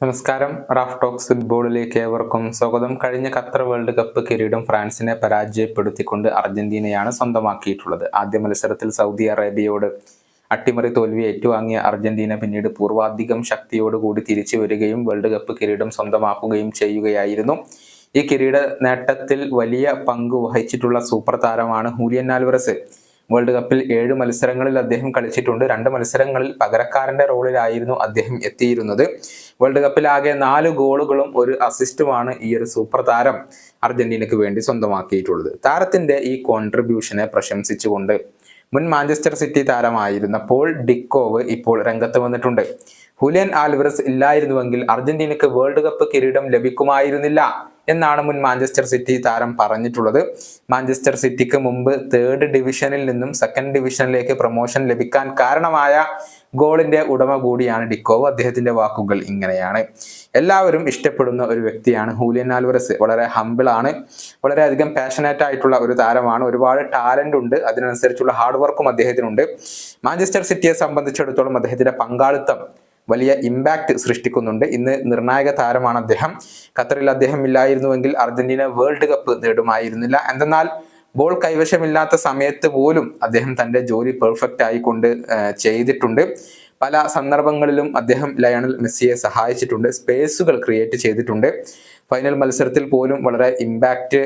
നമസ്കാരം. Raf talks ഫുട്ബോളിലേക്ക് ഏവർക്കും സ്വാഗതം. കഴിഞ്ഞ ഖത്തർ വേൾഡ് കപ്പ് കിരീടം ഫ്രാൻസിനെ പരാജയപ്പെടുത്തിക്കൊണ്ട് അർജന്റീനയാണ് സ്വന്തമാക്കിയിട്ടുള്ളത്. ആദ്യ മത്സരത്തിൽ സൗദി അറേബ്യയോട് അട്ടിമറി തോൽവി ഏറ്റുവാങ്ങിയ അർജന്റീന പിന്നീട് പൂർവാധികം ശക്തിയോടുകൂടി തിരിച്ചു വരികയും വേൾഡ് കപ്പ് കിരീടം സ്വന്തമാക്കുകയും ചെയ്യുകയായിരുന്നു. ഈ കിരീട നേട്ടത്തിൽ വലിയ പങ്ക് വഹിച്ചിട്ടുള്ള സൂപ്പർ താരമാണ് ഹൂലിയൻ ആൽവറസ്. വേൾഡ് കപ്പിൽ ഏഴ് മത്സരങ്ങളിൽ അദ്ദേഹം കളിച്ചിട്ടുണ്ട്. രണ്ട് മത്സരങ്ങളിൽ പകരക്കാരന്റെ റോളിലായിരുന്നു അദ്ദേഹം എത്തിയിരുന്നത്. വേൾഡ് കപ്പിൽ ആകെ നാല് ഗോളുകളും ഒരു അസിസ്റ്റുമാണ് ഈ ഒരു സൂപ്പർ താരം അർജന്റീനയ്ക്ക് വേണ്ടി സ്വന്തമാക്കിയിട്ടുള്ളത്. താരത്തിന്റെ ഈ കോൺട്രിബ്യൂഷനെ പ്രശംസിച്ചുകൊണ്ട് മുൻ മാഞ്ചസ്റ്റർ സിറ്റി താരമായിരുന്ന പോൾ ഡിക്കോവ് ഇപ്പോൾ രംഗത്ത് വന്നിട്ടുണ്ട്. ഹുലിയൻ ആൽവറസ് ഇല്ലായിരുന്നുവെങ്കിൽ അർജന്റീനയ്ക്ക് വേൾഡ് കപ്പ് കിരീടം ലഭിക്കുമായിരുന്നില്ല. എന്നാണ് മുൻ മാഞ്ചസ്റ്റർ സിറ്റി താരം പറഞ്ഞിട്ടുള്ളത്. മാഞ്ചസ്റ്റർ സിറ്റിക്ക് മുമ്പ് തേർഡ് ഡിവിഷനിൽ നിന്നും സെക്കൻഡ് ഡിവിഷനിലേക്ക് പ്രൊമോഷൻ ലഭിക്കാൻ കാരണമായ ഗോളിന്റെ ഉടമ കൂടിയാണ് ഡിക്കോവ്. അദ്ദേഹത്തിന്റെ വാക്കുകൾ ഇങ്ങനെയാണ്. എല്ലാവരും ഇഷ്ടപ്പെടുന്ന ഒരു വ്യക്തിയാണ് ഹൂലിയൻ ആൽവറസ്. വളരെ ഹമ്പിൾ ആണ്. വളരെയധികം പാഷനേറ്റ് ആയിട്ടുള്ള ഒരു താരമാണ്. ഒരുപാട് ടാലന്റ് ഉണ്ട്. അതിനനുസരിച്ചുള്ള ഹാർഡ് വർക്കും അദ്ദേഹത്തിനുണ്ട്. മാഞ്ചസ്റ്റർ സിറ്റിയെ സംബന്ധിച്ചിടത്തോളം അദ്ദേഹത്തിന്റെ പങ്കാളിത്തം വലിയ ഇമ്പാക്ട് സൃഷ്ടിക്കുന്നുണ്ട്. ഇന്ന് നിർണായക താരമാണ് അദ്ദേഹം. ഖത്തറിൽ അദ്ദേഹം ഇല്ലായിരുന്നുവെങ്കിൽ അർജന്റീന വേൾഡ് കപ്പ് നേടുമായിരുന്നില്ല. എന്തെന്നാൽ ബോൾ കൈവശമില്ലാത്ത സമയത്ത് പോലും അദ്ദേഹം തന്റെ ജോലി പെർഫെക്റ്റ് ആയിക്കൊണ്ട് ചെയ്തിട്ടുണ്ട്. പല സന്ദർഭങ്ങളിലും അദ്ദേഹം ലയണൽ മെസ്സിയെ സഹായിച്ചിട്ടുണ്ട്. സ്പേസുകൾ ക്രിയേറ്റ് ചെയ്തിട്ടുണ്ട്. ഫൈനൽ മത്സരത്തിൽ പോലും വളരെ ഇമ്പാക്റ്റ്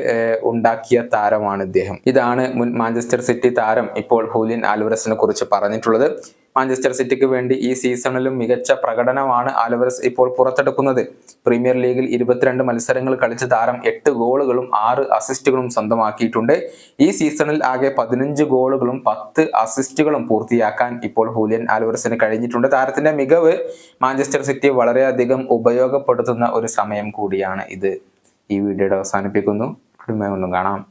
ഉണ്ടാക്കിയ താരമാണ് ഇദ്ദേഹം. ഇതാണ് മുൻ മാഞ്ചസ്റ്റർ സിറ്റി താരം ഇപ്പോൾ ഹൂലിൻ ആൽവറസിനെ കുറിച്ച് പറഞ്ഞിട്ടുള്ളത്. മാഞ്ചസ്റ്റർ സിറ്റിക്ക് വേണ്ടി ഈ സീസണിലും മികച്ച പ്രകടനമാണ് ആലവറസ് ഇപ്പോൾ പുറത്തെടുക്കുന്നത്. പ്രീമിയർ ലീഗിൽ ഇരുപത്തിരണ്ട് മത്സരങ്ങൾ കളിച്ച താരം എട്ട് ഗോളുകളും ആറ് അസിസ്റ്റുകളും സ്വന്തമാക്കിയിട്ടുണ്ട്. ഈ സീസണിൽ ആകെ പതിനഞ്ച് ഗോളുകളും പത്ത് അസിസ്റ്റുകളും പൂർത്തിയാക്കാൻ ഇപ്പോൾ ഹൂലിയൻ ആലവറസിന് കഴിഞ്ഞിട്ടുണ്ട്. താരത്തിന്റെ മികവ് മാഞ്ചസ്റ്റർ സിറ്റി വളരെയധികം ഉപയോഗപ്പെടുത്തുന്ന ഒരു സമയം കൂടിയാണ് ഇത്. ഈ വീഡിയോയുടെ അവസാനിപ്പിക്കുന്നു. ഒന്നും കാണാം.